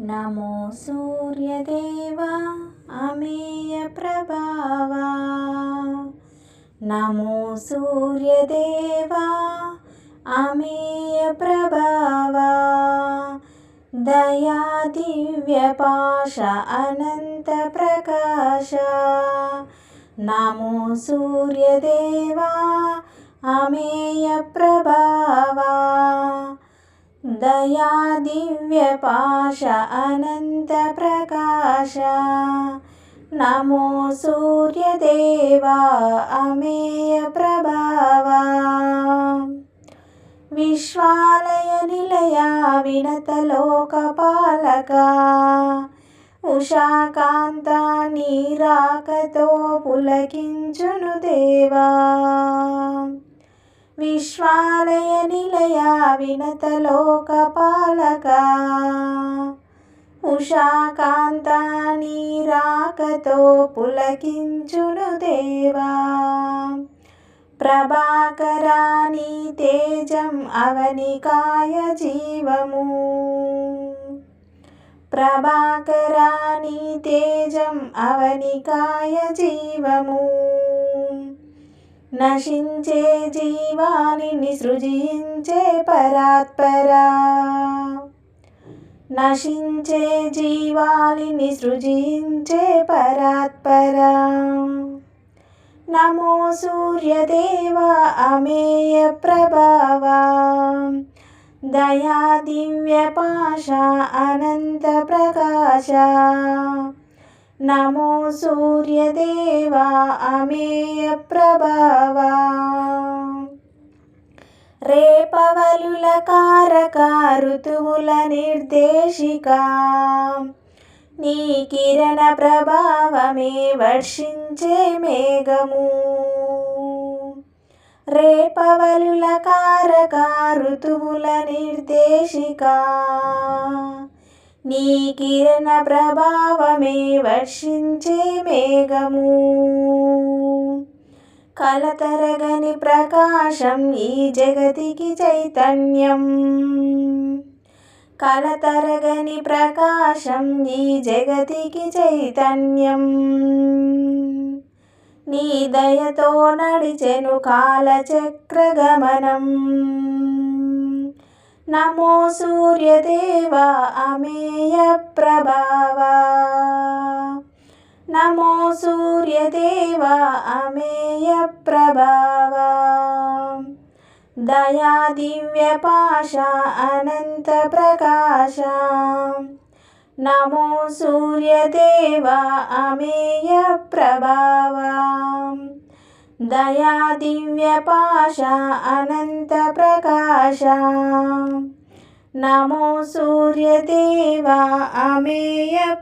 नमो सूर्यदेवा अमेयप्रभावा नमो सूर्यदेवा अमेयप्रभावा दया दिव्यपाश अनन्तप्रकाश नमो सूर्यदेवा अमेयप्रभावा दया दिव्यपाश अनन्तप्रकाश नमो सूर्यदेवा अमेयप्रभावा विश्वालयनिलया विनतलोकपालका उषाकान्ता नीराकतो पुल देवा। విశ్వాలయ నిలయ వినత ఉషాకాంత నీరాకతో పులకించును దేవా ప్రభాకరాణి ఉషాకాంత నీరాకతో పులకించును దేవా. ప్రభాకరాని తేజం అవనికాయ జీవము. ప్రభాకరాని తేజం అవనికాయ జీవము. నశించే జీవాని సృజించే పరాత్పరా. నశించే జీవాలిని సృజించే పరాత్పరా. నమో సూర్యదేవ అమేయ ప్రభావా. దయా దివ్య పాశ అనంత ప్రకాశ. నమో సూర్యదేవ అమేయ ప్రభావా. రేపవలుల కారక ఋతువుల నిర్దేశిక. నీ కిరణ ప్రభావమే వర్షించే మేఘము. రేపవలుల కారక ఋతువుల నిర్దేశిక. నీ కిరణ ప్రభావమే వర్షించే మేఘము. కలతరగని ప్రకాశం ఈ జగతికి చైతన్యం. కలతరగని ప్రకాశం ఈ జగతికి చైతన్యం. నీ దయతో నడిచెను కాలచక్ర नमो सूर्यदेव अमेयप्रभावा नमो सूर्यदेव अमेयप्रभावा दया दिव्यपाशा अनन्तप्रकाशा नमो सूर्यदेव अमेयप्रभावा दया दिव्यपाशा अनन्तप्रकाशा नमो सूर्यदेवा अमेयप्रभावा